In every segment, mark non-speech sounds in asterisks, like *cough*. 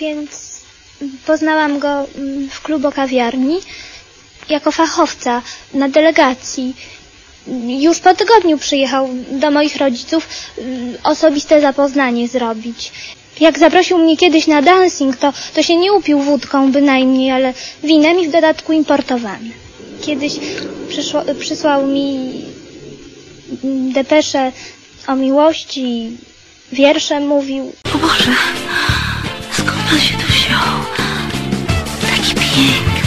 Więc poznałam go mm, w klubo kawiarni jako fachowca na delegacji. Już po tygodniu przyjechał do moich rodziców mm, osobiste zapoznanie zrobić. Jak zaprosił mnie kiedyś na dancing, to, to się nie upił wódką bynajmniej, ale winem i w dodatku importowanym. Kiedyś przyszło, przysłał mi depeszę o miłości, wiersze mówił. O Boże, skąd on się tu wziął? Taki piękny.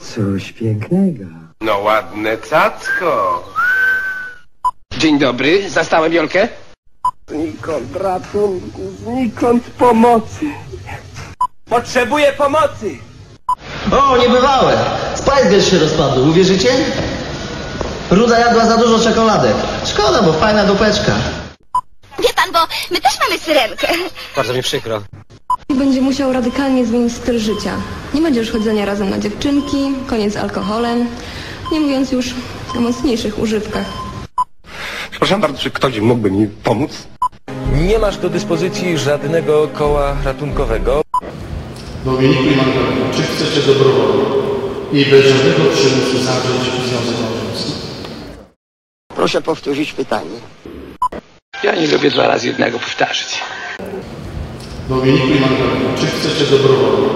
Coś pięknego. No ładne cacko. Dzień dobry, zastałem Jolkę? Znikąd ratunku, znikąd pomocy. Potrzebuję pomocy. O, niebywałe! Spice Girls się rozpadły, uwierzycie? Ruda jadła za dużo czekoladek. Szkoda, bo fajna dupeczka. Wie pan, bo my też mamy syrenkę. Bardzo mi przykro. Będzie musiał radykalnie zmienić styl życia. Nie będzie już chodzenia razem na dziewczynki, koniec z alkoholem, nie mówiąc już o mocniejszych używkach. Proszę bardzo, czy ktoś mógłby mi pomóc? Nie masz do dyspozycji żadnego koła ratunkowego. Dominiku i Magdalena, czy chcecie dobrowolnie i bez żadnego przymusu zawrzeć związek małżeński? Proszę powtórzyć pytanie. Ja nie lubię dwa razy jednego powtarzać. Dominiku i Magdalena, czy chcecie dobrowolnie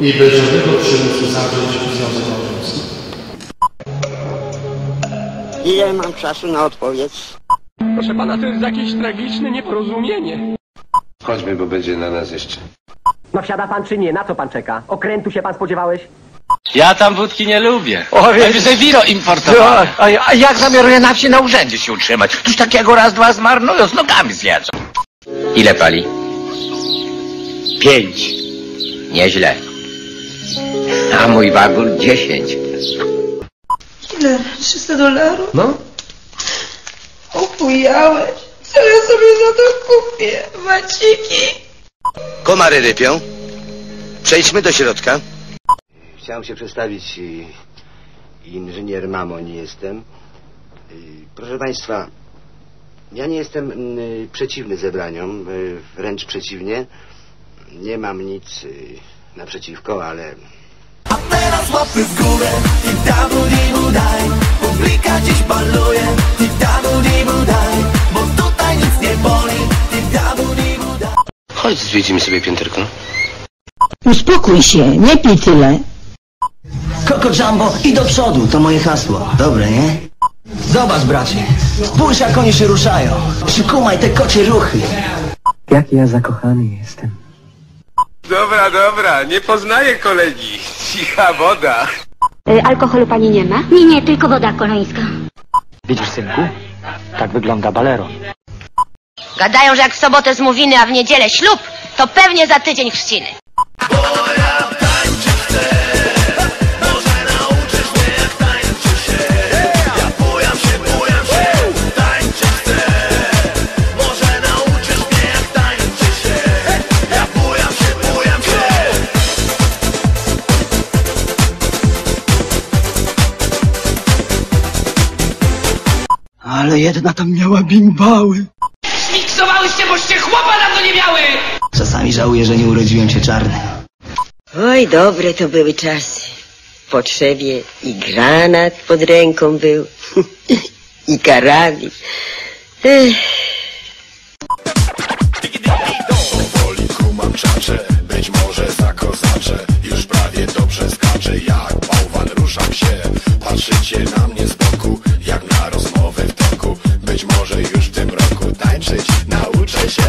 i bez żadnego przymusu zawrzeć związek małżeński? Ile mam czasu na odpowiedź? Proszę pana, to jest jakieś tragiczne nieporozumienie. Chodźmy, bo będzie na nas jeszcze. No wsiada pan czy nie? Na co pan czeka? Okrętu się pan spodziewałeś? Ja tam wódki nie lubię. O, więc- Najwyżej wino importowane. No, a, a jak zamiaruje na wsi na urzędzie się utrzymać? Coś takiego raz, dwa zmarnują, z nogami zjedzą. Ile pali? Pięć. Nieźle. A mój wagór dziesięć. ile? 300 dolarów? No? Upujałeś. Co ja sobie za to kupię? Maciki? Komary rypią. Przejdźmy do środka. Chciałem się przedstawić. Inżynier Mamon jestem. Y, Proszę Państwa, ja nie jestem y, przeciwny zebraniom, y, wręcz przeciwnie. Nie mam nic y, naprzeciwko, ale Teraz łapy w górę i dabu dibu daj Publika dziś baluje i dabu dibu daj Bo tutaj nic nie boli i dabu dibu daj chodź zwiedzimy sobie pięterko. Uspokój się, nie pij tyle. Koko Jumbo i do przodu, to moje hasło. Dobre, nie? Zobacz, bracie. Spójrz, jak oni się ruszają. Przykumaj te kocie ruchy. Jaki ja zakochany jestem. Dobra, dobra, nie poznaję kolegi. Cicha woda. alkoholu pani nie ma? Nie, nie, tylko woda kolońska. Widzisz, synku? Tak wygląda balero. Gadają, że jak w sobotę zmówiny, a w niedzielę ślub, to pewnie za tydzień chrzciny. Ale jedna tam miała bimbały. Miksowałyście, boście chłopa na to nie miały! Czasami żałuję, że nie urodziłem się czarny. Oj, dobre to były czasy. W potrzebie i granat pod ręką był, *laughs* i karabin. Ech. Powoli kumam czacze, być może za kozacze Już prawie dobrze skaczę, jak bałwan ruszam się Patrzycie na mnie nauczę się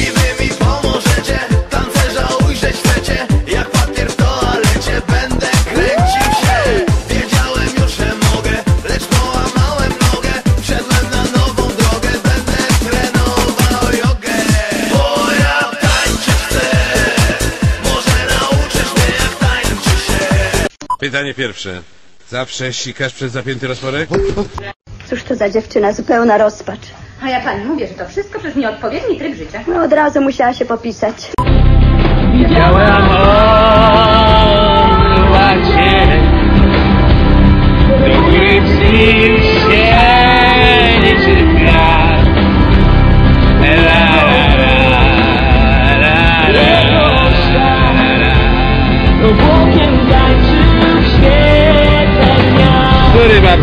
I wy mi pomożecie, tancerza ujrzeć chcecie Jak papier w toalecie, będę kręcił się. Wiedziałem już, że mogę, lecz połamałem nogę. Wszedłem na nową drogę, będę trenował jogę. Bo ja tańczyć chcę, może nauczysz mnie jak tańczy się. Pytanie pierwsze. Zawsze sikasz przez zapięty rozporek? Cóż to za dziewczyna, zupełna rozpacz. A ja pani mówię, że to wszystko przez nieodpowiedni tryb życia. No od razu musiała się popisać. Widziałam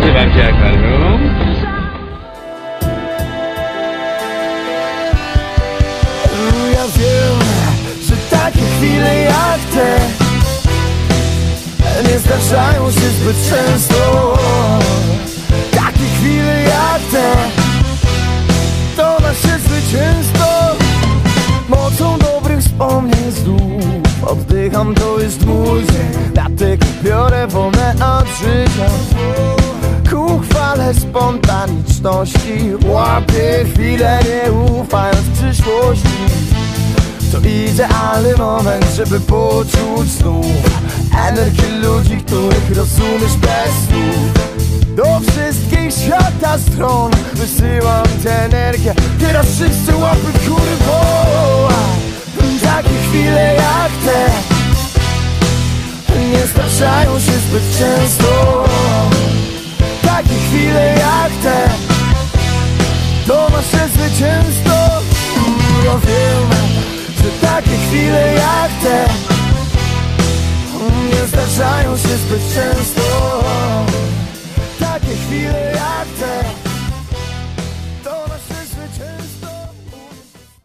cię, się wam się zdarzają się zbyt często. Takie chwile jak te To nasze zwycięstwo Mocą dobrych wspomnień znów Oddycham, to jest mój Dlatego biorę wolne od życia. Ku chwale spontaniczności Łapię chwilę, nie ufając przyszłości. To idealny moment, żeby poczuć znów Energię ludzi, których rozumiesz bez słów. Do wszystkich świata stron Wysyłam tę energię. Teraz wszyscy łapy w górę, bo Takie chwile jak te Nie zdarzają się zbyt często. Takie chwile jak te To nasze zwycięstwo. Ja wiem, że takie chwile jak te Nie zdarzają się zbyt często